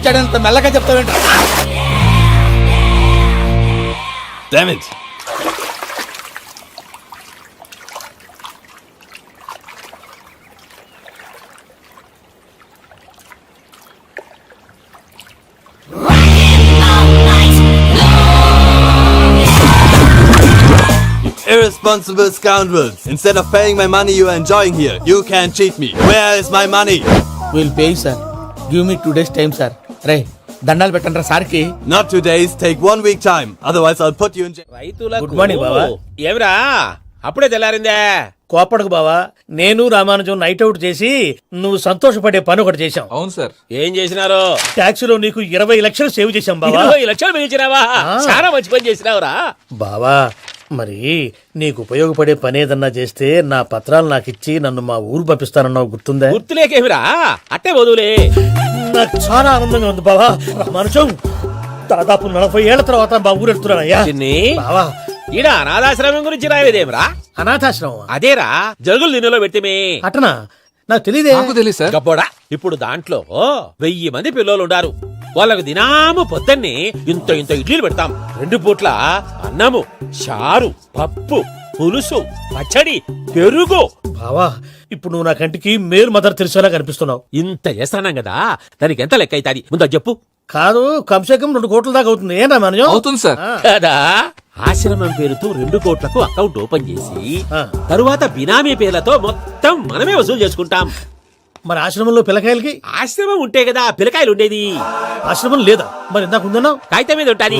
వచ్చాడంత మెల్లగా చెప్తావేంట Damn it. Irresponsible scoundrels! Instead of paying my money you are enjoying here, you can cheat me. Where is my money? Will pay sir give me two days time sir రే దండాలు పెట్టండి రా సార్కి. Not two days, take one week time. Otherwise, I'll put you in jail. రైతులకు good morning బావా. ఏమిరా? అప్పుడే తెల్లారిందే. కోపడకు బావా. నేను రామానుజం నైట్ అవుట్ చేసి నువ్వు సంతోషపడే పని ఒకటి చేశాం. అవును సార్. ఏం చేసినారు? ట్యాక్సీలో నీకు ఇరవై లక్షలు సేవ్ చేశాం బావా. ఇరవై లక్షలు మిగిల్చినావా? చాలా మంచి పని చేసినావురా. బావా మరి నీకు ఉపయోగపడే పని ఏదన్నా చేస్తే నా పత్రాలు నాకు ఇచ్చి నన్ను మా ఊరు పంపిస్తానన్నావు గుర్తుందా? గుర్తులేకేమిరా అట్టే వదులే నాకు చాలా ఆనందంగా ఉంది బావా. రామానుజం దాదాపు నలభై ఏళ్ళ తర్వాత మా ఊరు వెళ్తున్నానయ్యా చిన్ని. బావా. ఈడ అనాథాశ్రమం గురించి రాయలేదేమిరా? అనాథాశ్రమం అదేరా జరుగులు దీనిలో పెట్టిమే అటనా? నాకు తెలియదే నాకు తెలియదు సార్. గబ్బోడా ఇప్పుడు దాంట్లో వెయ్యి మంది పిల్లలు ఉండారు. వాళ్ళకు దినాము పొద్దున్నే ఇంత ఇంత ఇడ్లీలు పెడతాం. రెండు పూట్ల అన్నము చారు పప్పు పులుసు పచ్చడి పెరుగు. బావా ఇప్పుడు నువ్వు నా కంటికి మేలు మదర్ తెలిసేలా కనిపిస్తున్నావు. ఇంత చేస్తానం కదా దానికి ఎంత లెక్క అవుతుంది? ముందు చెప్పు. కాదు కంసే కం రెండు కోట్ల దాకా అవుతుంది. ఏం రామానుజం అవుతుంది సార్. కదా ఆశ్రమం పేరుతో రెండు కోట్లకు అకౌంట్ ఓపెన్ చేసి ఆ. తరువాత బినామీ పేర్లతో మొత్తం మనమే వసూలు చేసుకుంటాం. మరి ఆశ్రమంలో పిల్లకాయలకి? ఆశ్రమం ఉంటే కదా పిల్లకాయలు ఉండేది. ఆశ్రమం లేదా? మరి ఇందాక ఉందన్నావు? కాగితం మీద ఉంటాది.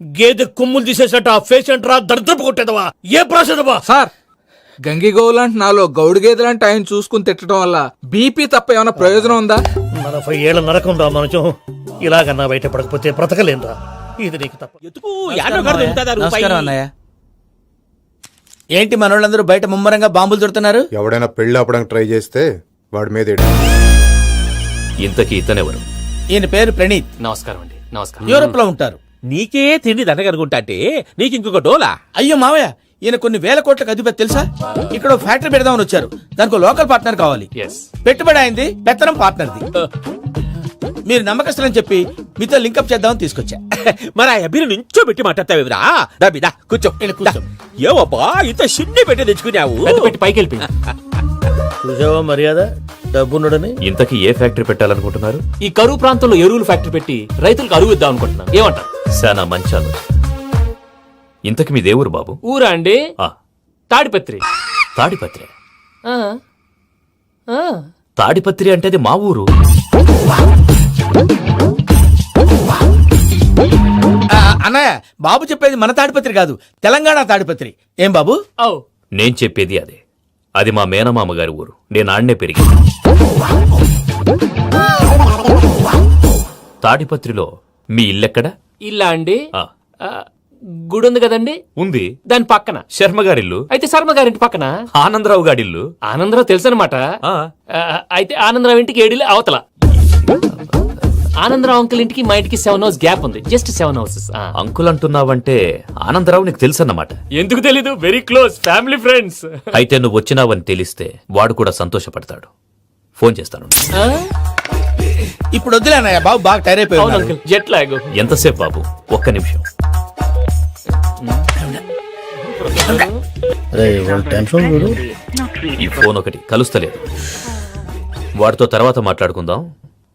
గేదె కొమ్ములు తీసేసట ఆ పేషెంట్ రా దరిద్రపు కొట్టేదవా? ఏ ప్రాసెదవా సార్ గంగిగోవులాంటి నాలో గౌడు గేదెలాంటి ఆయన చూసుకుని తిట్టడం వల్ల బీపీ తప్ప ఏమైనా ప్రయోజనం ఉందా? నలభై ఏళ్ళ నరకం రా మనచం ఇలాగన్నా బయటపడకపోతే బ్రతకలేనురా. ఇది నీకు తప్ప. ఎందుకు? యాడో కాడ దొరుకుతుందా రూపాయి? నమస్కారం అన్నయ్య. ఏంటి మనోళ్ళందరూ బయట ముమ్మరంగా బాంబులు దొరుకుతున్నారు? ఎవడైనా పెళ్ళి ఆపడానికి ట్రై చేస్తే వాడి మీద ఎడి. ఇంతకీ ఇతనెవరు? ఈయన పేరు ప్రణీత్. నమస్కారం అండి. నమస్కారం. యూరోప్లో ఉంటారు. నీకే తిండి దండగనుకుంటా అంటే నీకు ఇంకొక డోలా? అయ్యో మావయ్య ఈయన కొన్ని వేల కోట్లకు అధిపతి తెలుసా? ఇక్కడ ఓ ఫ్యాక్టరీ పెడదామని వచ్చారు. దానికి లోకల్ పార్ట్నర్ కావాలి. పెట్టుబడి అయింది పెత్తనం పార్ట్నర్ది. మీరు నమ్మకస్తులని చెప్పి మీతో లింకప్ చేద్దామని తీసుకొచ్చా. మరి ఆ అబ్బిని నుంచో పెట్టి మాట్లాడతావేమిరా డబ్బిదా కూర్చో. ఏవబ్బా ఇంత షిన్ని పెట్టి తెచ్చుకున్నావు? పెట్టి పైకి వెళ్ళిపోయింది చూసావా మర్యాద? డబ్బున్నడని. ఇంతకీ ఏ ఫ్యాక్టరీ పెట్టాలనుకుంటున్నారు? ఈ కరువు ప్రాంతంలో ఎరువులు ఫ్యాక్టరీ పెట్టి రైతులకు అరువు ఇద్దాం అనుకుంటున్నాను ఏమంటారు శానా మంచి ఆలోచన. ఇంతకి మీ దేవురు బాబు? ఊరా అండి? ఆ. తాడిపత్రి. తాడిపత్రి? ఆ, ఆ. తాడిపత్రి అంటే అది మా ఊరు. ఆ, అన్నయ్య బాబు చెప్పేది మన తాడిపత్రి కాదు తెలంగాణ తాడిపత్రి. ఏం బాబు? ఔ. నేను చెప్పేది అదే. అది మా మేనమామ గారి ఊరు. నేను ఆడనే పెరిగింది. తాడిపత్రిలో మీ ఇల్లెక్కడ? ఇల్లా అండి ఆ, గుడి ఉంది కదండి? ఉంది. దాని పక్కన. శర్మ గారిల్లు అయితే శర్మ గారింటి పక్కన. ఆనందరావు గారిల్లు ఆనందరావు తెలుసు అనమాట ఆ, అయితే ఆనందరావు ఇంటికి ఏడిలే అవతల. ఆనందరావు అంకుల్ ఇంటికి మా ఇంటికి సెవెన్ హౌస్ గ్యాప్ ఉంది. జస్ట్ సెవెన్ హౌసెస్ అంకుల్ అంటున్నావంటే ఆనందరావు నీకు తెలుసన్నమాట. ఎందుకు తెలీదు? వెరీ క్లోజ్ ఫ్యామిలీ ఫ్రెండ్స్ అయితే నువ్వు వచ్చినావని తెలిస్తే వాడు కూడా సంతోషపడతాడు. ఫోన్ చేస్తాను. ఇప్పుడు వద్దులే అన్నయ్య బాబు బాగా టైర్ అయిపోయి అవును ఉన్నాడు. అంకుల్ జెట్ లాగ్ ఎంతసేపు బాబు? ఒక్క నిమిషం. టెన్షన్ ఈ ఫోన్ ఒకటి కలుస్తలేదు. వాడితో తర్వాత మాట్లాడుకుందాం.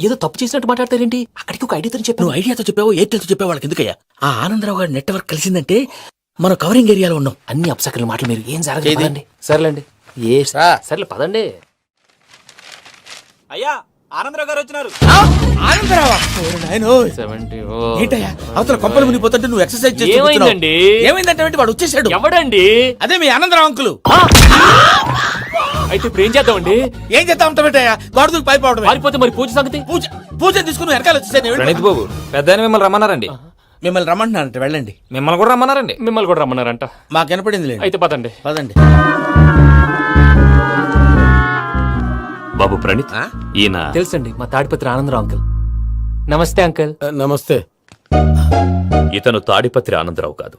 ఏదో తప్పు చేసినట్టు మాట్లాడతారేంటి? అక్కడికి ఒక ఐడియాతో చెప్పాను. నువ్వు ఐడియాతో చెప్పావు ఎయిర్టెల్తో చెప్పావు వాళ్ళకి ఎందుకయ్యా? ఆ ఆనందరావు గారి నెట్వర్క్ కలిసిందంటే మనం కవరింగ్ ఏరియాలో ఉన్నాం. అన్ని అప్సకల మాటలు మీరు ఏం జరగదు పదండి సర్లేండి. ఏ సర్లే పదండి. అయ్యా ఆనందరావు గారు వచ్చినారు. ఆనందరావా? ఏంటయ్యా? అవతల మునిగిపోతుంటే నువ్వు ఎక్సర్సైజ్. ఏమైందంటే? వాడు వచ్చేసాడు. ఎవడండి? అదే మీ ఆనందరావు అంకులు. అయితే ఇప్పుడు ఏం చేద్దామండి? ఏం చేస్తా ఉంటా పెట్టయ్యా గొడవకు పైపోవడమే పారిపోతే మరి పూజ సంగతి? పూజ పూజ తీసుకుని వెనకాల వచ్చేసాను ప్రణీత్ బాబు పెద్ద మిమ్మల్ని రమ్మన్నారండి. మిమ్మల్ని రమ్మంటున్నానంట వెళ్ళండి. మిమ్మల్ని కూడా రమ్మన్నారండి. మిమ్మల్ని కూడా రమ్మన్నారంట. మాకు వినపడింది అయితే పదండి. పదండి. బాబు ప్రణీత్ ఈయన తెలుసండి మా తాడిపత్రి ఆనందరావు అంకుల్. నమస్తే అంకుల్. నమస్తే. ఇతను తాడిపత్రి ఆనందరావు కాదు.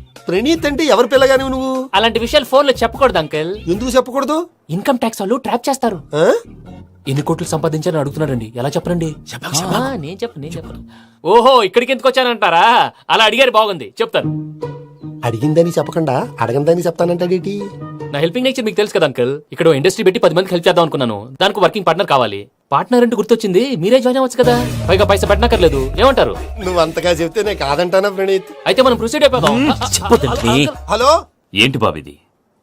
ప్రణీత్ అంటే ఎవరి పిల్లగాని నువ్వు? అలాంటి విషయాలు ఫోన్లో చెప్పకూడదు అంకుల్. ఎందుకు చెప్పకూడదు? ఇన్కమ్ ట్యాక్స్ వాళ్ళు ట్రాప్ చేస్తారు. ఆ? ఎన్ని కోట్లు సంపాదించాలని అడుగుతున్నారండి. ఎలా చెప్పరండి? ఆ, నేను చెప్పను నేను చెప్పను. ఓహో ఇక్కడికి ఎందుకు వచ్చానంటారా? అలా అడిగారు బాగుంది. చెప్తాను. అడిగిందని చెప్పకుండా అడగందని చెప్తానంటాడేటి నా హెల్పింగ్ నేచర్ మీకు తెలుసు కదా అంకల్. ఇక్కడ ఇండస్ట్రీ పెట్టి పది మందికి హెల్ప్ చేద్దాం అనుకున్నాను. దానికి వర్కింగ్ పార్ట్నర్ కావాలి. పార్ట్నర్ అంటే గుర్తొచ్చింది మీరే జాయిన్ అవ్వచ్చు కదా. పైగా పైసా పెట్టనక్కర్లేదు. ఏమంటారు? నువ్వు అంతగా చెప్తే నేను కాదంటానా ప్రణీత్? అయితే మనం ప్రొసీడ్ అయిపోదాం. హలో? ఏంటి బాబిది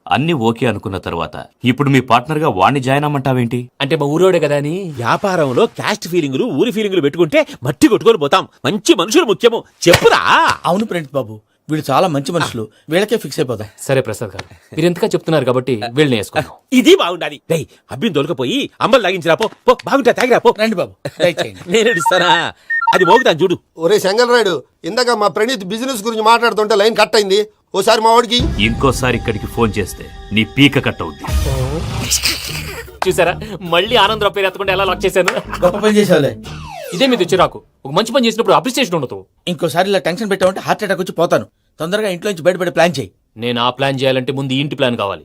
అన్ని ఓకే అనుకున్న తర్వాత ఇప్పుడు మీ పార్ట్నర్గా వాణ్ణి జాయిన్ అమ్మంటావేంటి? అంటే మా ఊరోడే కదా అని. వ్యాపారంలో క్యాస్ట్ ఫీలింగులు ఊరి ఫీలింగులు పెట్టుకుంటే మట్టి కొట్టుకొని పోతాం. మంచి మనుషులు ముఖ్యము. చెప్పురా. అవును ప్రణీత్ బాబు. వీళ్ళు చాలా మంచి మనుషులు. వీళ్ళకే ఫిక్స్ అయిపోదాం సరే ప్రసాద్ గారు మీరు ఎంతగా చెప్తున్నారు కాబట్టి వీళ్ళని వేసుకున్నాం ఇది బాగుండాలి. డై అబ్బిని దొలకపోయి అమ్మలు లాగించిరా పో పో బాగుంటా తాగిరా పో. రండి బాబు దయచేయండి. నేను ఇస్తానా అది మోగుతాను చూడు. ఒరే చెంగల్ రాయుడు ఇందాక మా ప్రణీత్ బిజినెస్ గురించి మాట్లాడుతుంటే లైన్ కట్ అయింది. ఓసారి మా వాడికి. ఇంకోసారి ఇక్కడికి ఫోన్ చేస్తే నీ పీక కట్ అవుద్ది. చూసారా? మళ్ళీ ఆనందరావు పేరు ఎత్తకుండా ఎలా లాక్ చేశాను? గొప్ప పని చేసేవాళ్ళే. ఇదే మీద చిరాకు ఒక మంచి పని చేసినప్పుడు అప్రిసియేషన్ ఉండదు. ఇంకోసారి ఇలా టెన్షన్ పెట్టామంటే హార్ట్ అటాక్ వచ్చి పోతాను. తొందరగా ఇంట్లో నుంచి బయటపడే ప్లాన్ చేయి. నేను ఆ ప్లాన్ చేయాలంటే ముందు ఈ ఇంటి ప్లాన్ కావాలి.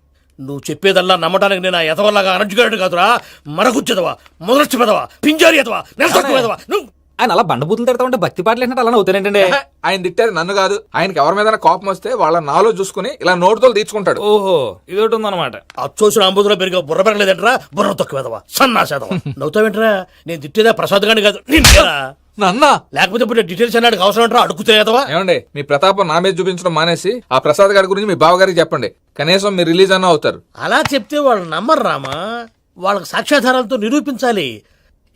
నువ్వు చెప్పేదల్లా నమ్మటానికి నేను ఎతవల్లాగా అనర్జుగాడు కాదురా. మరగుచ్చదవా మొదలచ్చి పెదవా పింజారి ఎదవా నెలసొక్కు పెదవా నువ్వు ఆయన అలా బండబూతులు తిడతా ఉంటే భక్తి పాటలు ఏంటంటే అలా అవుతానంటే ఆయన తిట్టేది నన్ను కాదు. ఆయనకి ఎవరి మీద కోపం వస్తే వాళ్ళ నాలో చూసుకుని ఇలా నోటుతో తీర్చుకుంటాడు. ఓహో ఇది ఒకటి ఉందన్నమాట అచ్చోసిన అంబుధులో పెరిగే బుర్ర పెరగలేదంటరా బుర్ర తొక్కు వెదవా సన్నాసేదవా. నవ్వుతావేంట్రా? నేను తిట్టేదా ప్రసాద్ గాని కాదు నన్నా లేకపోతే ఇప్పుడు డీటెయిల్స్ అన్నాడు అవసరం అంటారా అడుగుతాయేదవా ఏమండి మీ ప్రతాపం నా మీద చూపించడం మానేసి ఆ ప్రసాద్ గారి గురించి మీ బావగారికి చెప్పండి. కనీసం మీరు రిలీజ్ అన్న అవుతారు. అలా చెప్తే వాళ్ళు నమ్మరు రామా. వాళ్ళకి సాక్ష్యాధారాలతో నిరూపించాలి.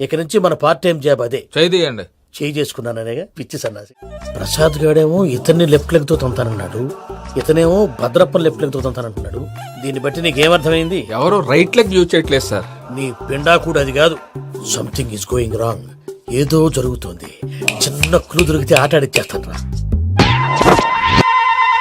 ఇక నుంచి మన పార్ట్ టైం జాబ్ అదే. చేయండి చేయి చేసుకున్నాననేగా పిచ్చి సన్నాసి. ప్రసాద్ గాడేమో ఇతన్ని లెఫ్ట్ లెగ్తో తొంతానన్నాడు ఇతనేమో భద్రప్పని లెఫ్ట్ లెగ్తో తొంతానంటున్నాడు. దీన్ని బట్టి నీకేమర్థమైంది ఎవరు రైట్ లెగ్ యూజ్ చేయట్లేదు సార్. నీ పిండా కూడా అది కాదు. సంథింగ్ ఈస్ గోయింగ్ రాంగ్ ఏదో జరుగుతోంది. చిన్న క్లూ దొరికితే ఆట ఆడిచ్చేస్తాను రా.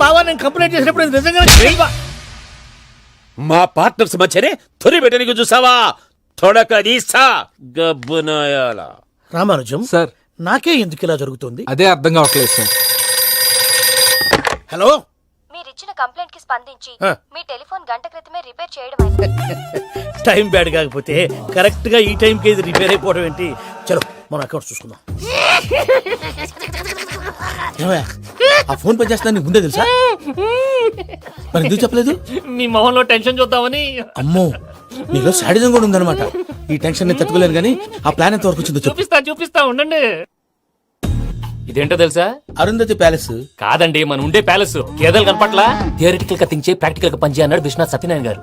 బావా నేను కంప్లైంట్ చేసినప్పుడు నిజంగా మా పార్ట్నర్స్ మధ్యనే తొలి పెట్టడానికి చూసావా? తొడక తీస్తా గబ్బునాయాల. రామానుజం సార్. నాకే ఎందుకు ఇలా జరుగుతుంది? అదే అర్థం కావట్లేదు సార్. హలో? మీరిచ్చిన కంప్లైంట్కి స్పందించి. మీ టెలిఫోన్ గంట క్రితమే రిపేర్ చేయడం టైం బ్యాడ్ కాకపోతే కరెక్ట్గా ఈ టైంకి ఇది రిపేర్ అయిపోవడం ఏంటి? చలో మన అకౌంట్ చూసుకుందాం. ఏమయ్య, ఆ ఫోన్ పని చేస్తున్నా నీకు ముందే తెలుసా? మరి ఎందుకు చెప్పలేదు? మీ మొహంలో టెన్షన్ చూద్దామని. అమ్మో నీలో శాడిజం కూడా ఉందన్నమాట. ఈ టెన్షన్ నేను తట్టుకోలేను కానీ ఆ ప్లాన్ ఎంత వరకు వచ్చిందో చెప్పు. చూపిస్తా చూపిస్తా ఉండండి. ఇదేంటో తెలుసా? అరుంధతి ప్యాలెస్. కాదండి మన ఉండే ప్యాలెస్. గేదెలు కనపట్లా? థియరిటికల్గా చేయి ప్రాక్టికల్గా పనిచేయ అన్నాడు విశ్వనాథ్ సత్యనారాయణ గారు.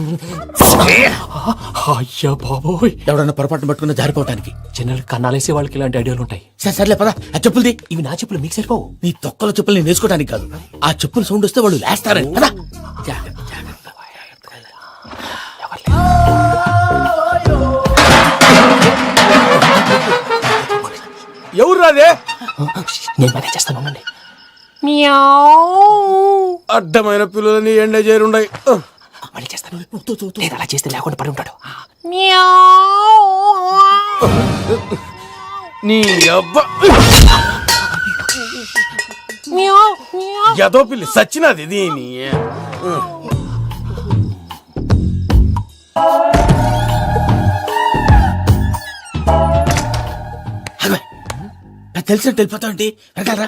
అయ్యా బాబోయ్. ఎవడన్నా పొరపాటున పట్టుకున్న జారిపోవటానికి. జనరల్ కన్నాలేసే వాళ్ళకి ఇలాంటి ఐడియాలు ఉంటాయి. సరే సర్లే పదా. ఆ చెప్పులది ఇవి నా చెప్పులు మీకు సరిపోవు. నీ తొక్కల చెప్పులు నేను వేసుకోవడానికి కాదు. ఆ చెప్పులు సౌండ్ వస్తే వాళ్ళు లేస్తారని పదా. జాగ్రత్త. ఎవరు రాదే నేను మేనేజ్ చేస్తాను ఉండండి. అడ్డమైన పిల్లలని ఎండ చేరుండయి. మళ్ళీ చేస్తాను. లేదు అలా చేస్తే లేకుండా పడి ఉంటాడు. నీ అబ్బా ఎదో పిల్లి సచ్చినది దీని. తెలిసినట్టు వెళ్ళిపోతావు ఏంటి? వెనకాలరా.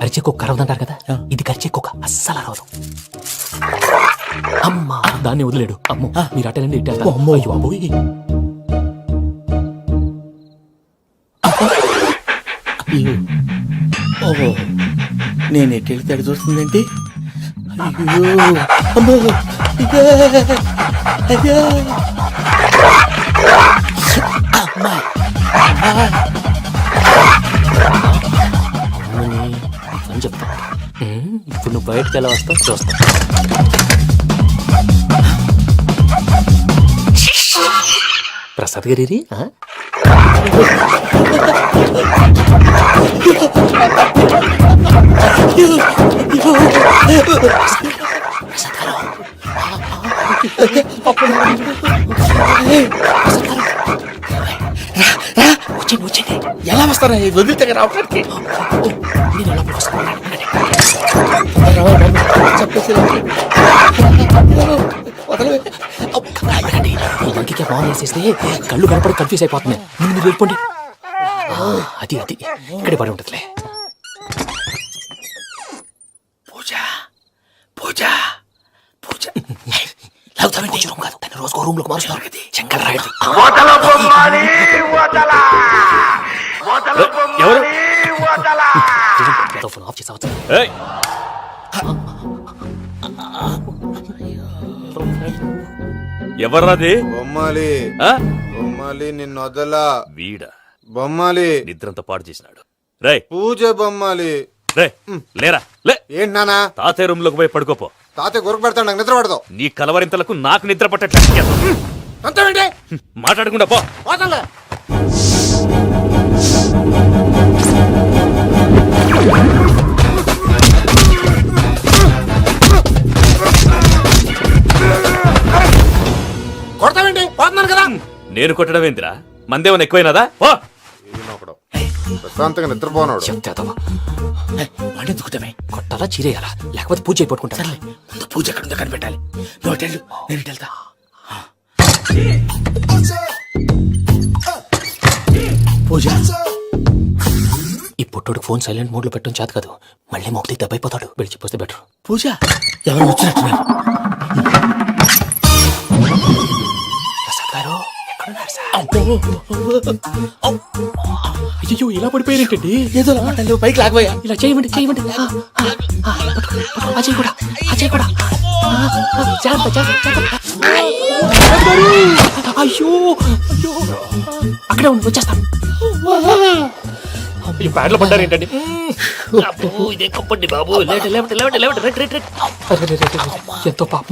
అరిచే కుక్క అరవదంటారు కదా? ఇది కరిచే కుక్క అస్సలు అరవదు. అమ్మా! దాన్ని వదిలేడు. అమ్మో మీరు అటెండి ఇటు. అమ్మో. అయ్యో అబ్బోయ్. ఓహో! నేను ఎటు వెళ్తే అటు చూస్తుందేంటి? అయ్యో! అమ్మో! ఇదే, అయ్యో. అమ్మా బయటకు ఎలా వస్తావు చూస్తా. ప్రసాద్ గారి? వచ్చింది వచ్చింది ఎలా వస్తారా వదిలితే రావడానికి నేను వస్తాను. వెళ్ళకండి. కళ్ళు కనపడి కన్ఫ్యూజ్ అయిపోతున్నాయి ముందు మీరు వెళ్ళిపోండి అది అది ఇక్కడే పడి ఉంటుందిలే పూజ పూజ పూజ రూమ్ కాదు రోజుకో రూమ్లోకి కదా చెంకల్ రాయడం ఎవరు చేసి అవసరం ఏయ్! ఎవర్రాది బొమ్మాలి. ఆ? బొమ్మాలి నిన్ను వదలా. వీడా. బొమ్మాలి. నిద్రంతా పాడు చేసినాడు. రే పూజ బొమ్మాలి. రే లేరా. లే. ఏంటి నానా తాతయ్య రూమ్లోకి పోయి పడుకోపో. తాతయ్య గురకు పెడతాడు నాకు నిద్ర పడతావు నీ కలవరింతలకు నాకు నిద్ర పట్టట్లేదు. అంతేంటి మాట్లాడకుండా పో. పోతాలే నేను కొట్టడం ఏందిరా? మందేమన్నా ఎక్కువైనదా? ఓ. ప్రశాంతంగా నిద్రపోనాడు. కొట్టాలా చీరేయాలా? లేకపోతే పూజ అయిపోట్టుకుంటా ముందు పూజ ఎక్కడ ఉందో కనిపెట్టాలి. నువ్వు అటు వెళ్ళు, నేను ఇటు వెళ్తా. పూజ. ఈ పుట్టోడు ఫోన్ సైలెంట్ మోడ్లో పెట్టడం చేత కాదు. మళ్ళీ మొక్కి దెబ్బైపోతాడు వెళ్ళి చెప్పొస్తే బెటర్. పూజ ఎవరు వచ్చినట్టున్నారు? అయ్యో ఇలా పడిపోయారేంటండి? ఏదో మాట్లాడి పైకి లాగబోయా. ఇలా చేయమండి చేయమండి. చేయి కూడా చేయి కూడా. జాగ్రత్త జాగ్రత్త. అయ్యో అయ్యో. అక్కడే ఉండి వచ్చేస్తాను. ఈ బ్యాడ్లో పడ్డారు ఏంటండి ఇదే కప్పండి బాబు. లేవండి లేవండి లేవండి. Right right right. ఎంతో పాపం.